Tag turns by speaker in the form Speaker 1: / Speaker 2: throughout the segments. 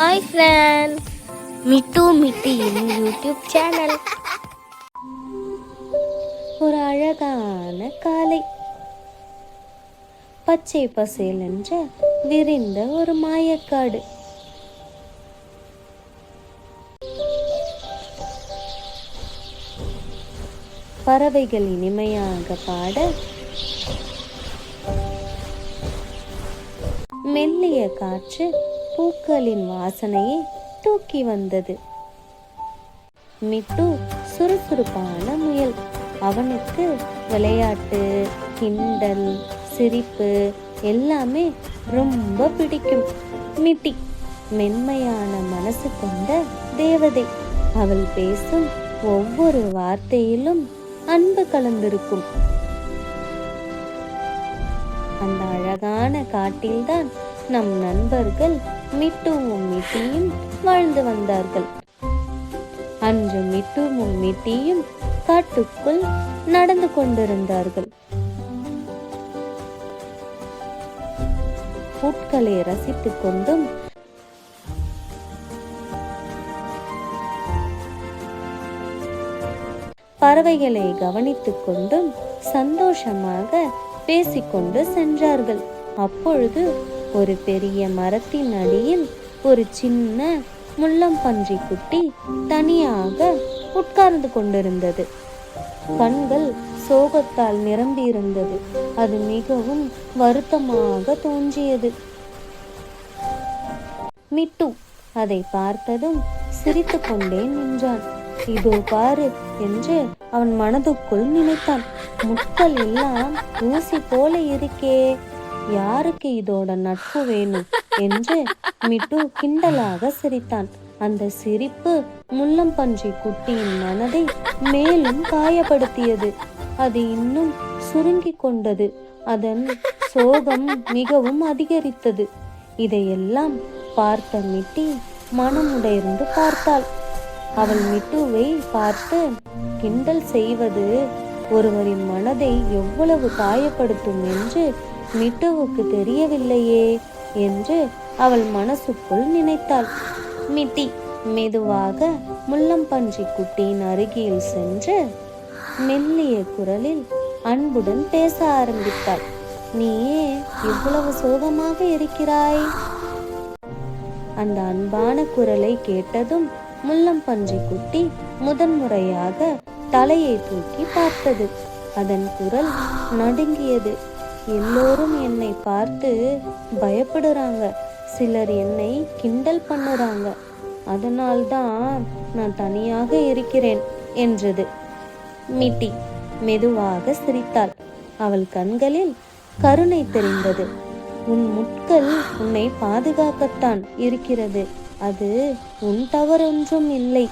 Speaker 1: Hi friends Mittu மிட்டியின் YouTube channel
Speaker 2: ஒரு அழகான காலை. பச்சை பசேல் என்ற விரிந்த ஒரு மாயக்காடு. பறவைகள் இனிமையாக பாட மெல்லிய காற்று பூக்களின் வாசனையை தூக்கி வந்தது. மிட்டு சுறுசுறுப்பான முயல். அவனுக்கு விளையாட்டு கிண்டல் சிரிப்பு எல்லாமே ரொம்ப பிடிக்கும். மிட்டி மென்மையான மனசு கொண்ட தேவதை. அவள் பேசும் ஒவ்வொரு வார்த்தையிலும் அன்பு கலந்திருக்கும். அந்த அழகான காட்டில்தான் நம் நண்பர்கள் மிட்டுவும் மிட்டியும் வாழ்ந்து வந்தார்கள். அன்று மிட்டுவும் மிட்டியும் காட்டுக்குள் நடந்து கொண்டிருந்தார்கள். பூட்களை ரசித்துக் கொண்டும் பறவைகளை கவனித்துக் கொண்டும் சந்தோஷமாக பேசிக்கொண்டு சென்றார்கள். அப்பொழுது ஒரு பெரிய மரத்தின் அடியில் ஒரு சின்ன முள்ளம்பன்றி குட்டி தனியாக உட்கார்ந்து கொண்டிருந்தது. கண்கள் சோகத்தால் நிரம்பியிருந்தது. அது மிகவும் வருத்தமாக தோன்றியது. மிட்டு அதை பார்த்ததும் சிரித்துக்கொண்டே நின்றான். இதோ பாரு என்று அவன் மனதுக்குள் நினைத்தான். முட்கள் எல்லாம் ஊசி போல இருக்கே. யாருக்கு இதோட நட்பு வேணும் என்று மிட்டு கிண்டலாக சிரித்தான். அந்த சிரிப்பு முள்ளம்பன்றி குட்டியின் மனதை மேலும் காயப்படுத்தியது. அது இன்னும் சுருங்கிக் கொண்டது. அதன் சோகம் மிகவும் அதிகரித்தது. இதையெல்லாம் பார்த்த மிட்டி மனமுடைந்து பார்த்தாள். அவள் மிட்டுவை பார்த்து கிண்டல் செய்வது ஒருவரின் மனதை எவ்வளவு காயப்படுத்தும்? என்று மிட்டுவுக்கு தெரியவில்லையே என்று அவள் மனசுக்குள் நினைத்தாள். மிட்டி மெதுவாக முள்ளம்பன்றி குட்டியின் அருகில் சென்று மெல்லிய குரலில் அன்புடன் பேச ஆரம்பித்தாள். நீயே இவ்வளவு சோகமாக இருக்கிறாய்? அந்த அன்பான குரலை கேட்டதும் முள்ளம்பன்றி குட்டி முதன்முறையாக தலையை தூக்கி பார்த்தது. அதன் குரல் நடுங்கியது. எல்லோரும் என்னை பார்த்து பயப்படுறாங்க. சிலர் என்னை கிண்டல் பண்ணுறாங்க. அதனால்தான் நான் தனியாக இருக்கிறேன் என்றது. மிட்டி மெதுவாக சிரித்தாள். அவள் கண்களில் கருணை தெரிந்தது. உன் முட்கள் உன்னை பாதுகாக்கத்தான் இருக்கிறது. அது உன் தவறொன்றும் இல்லை.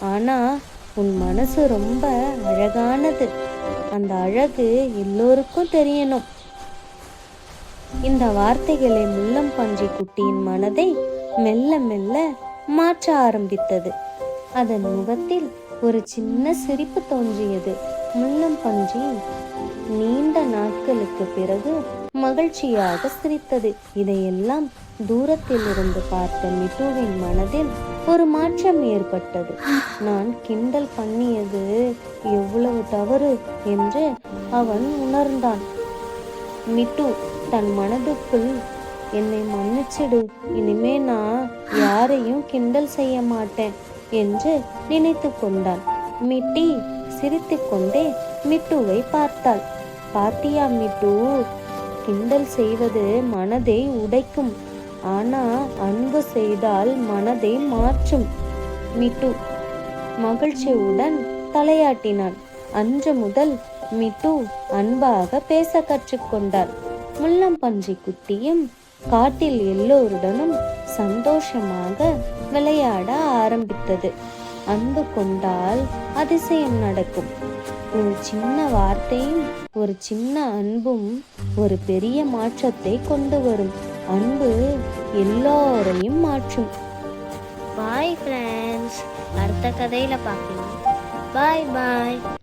Speaker 2: ஆனா உன் மனசு ரொம்ப அழகானது. அந்த அழகு எல்லோருக்கும் தெரியணும். இந்த வார்த்தைகளை முள்ளம் பன்றி குட்டியின் மனதை மெல்ல மெல்ல மாற்ற ஆரம்பித்தது. அதன் முகத்தில் ஒரு சின்ன சிரிப்பு தோன்றியது. முள்ளம் பன்றி நீண்ட நாட்களுக்கு பிறகு மகிழ்ச்சியாக சிரித்தது. இதையெல்லாம் தூரத்தில் இருந்து பார்த்த மிட்டுவின் மனதில் ஒரு மாற்றம் ஏற்பட்டது. நான் கிண்டல் பண்ணியது எவ்வளவு தவறு என்று அவன் உணர்ந்தான். மிட்டு தன் மனதுக்குள் என்னை மன்னிச்சிடு. இனிமே நான் யாரையும் கிண்டல் செய்ய மாட்டேன் என்று நினைத்து கொண்டான் மிட்டி சிரித்துக்கொண்டே மிட்டுவை பார்த்தாள். பாத்தியா மிட்டு கிண்டல் செய்வது மனதை உடைக்கும். ஆனா அன்பு செய்தால் மனதை மாற்றும். மிட்டு மகிழ்ச்சியுடன் தலையாட்டினான் அன்று முதல் மிட்டு அன்பாக பேச கற்றுக்கொண்டார். முள்ளம்பன்றி குட்டியும் காட்டில் எல்லோருடனும் சந்தோஷமாக விளையாட ஆரம்பித்தது. அன்பு கொண்டால் அதிசயம் நடக்கும். ஒரு சின்ன வார்த்தையும் ஒரு சின்ன அன்பும் ஒரு பெரிய மாற்றத்தை கொண்டு வரும். அன்பு எல்லோரையும் மாற்றும்.
Speaker 1: பாய் ஃப்ரெண்ட்ஸ் அடுத்த கதையில் பார்க்கலாம். பாய் பாய்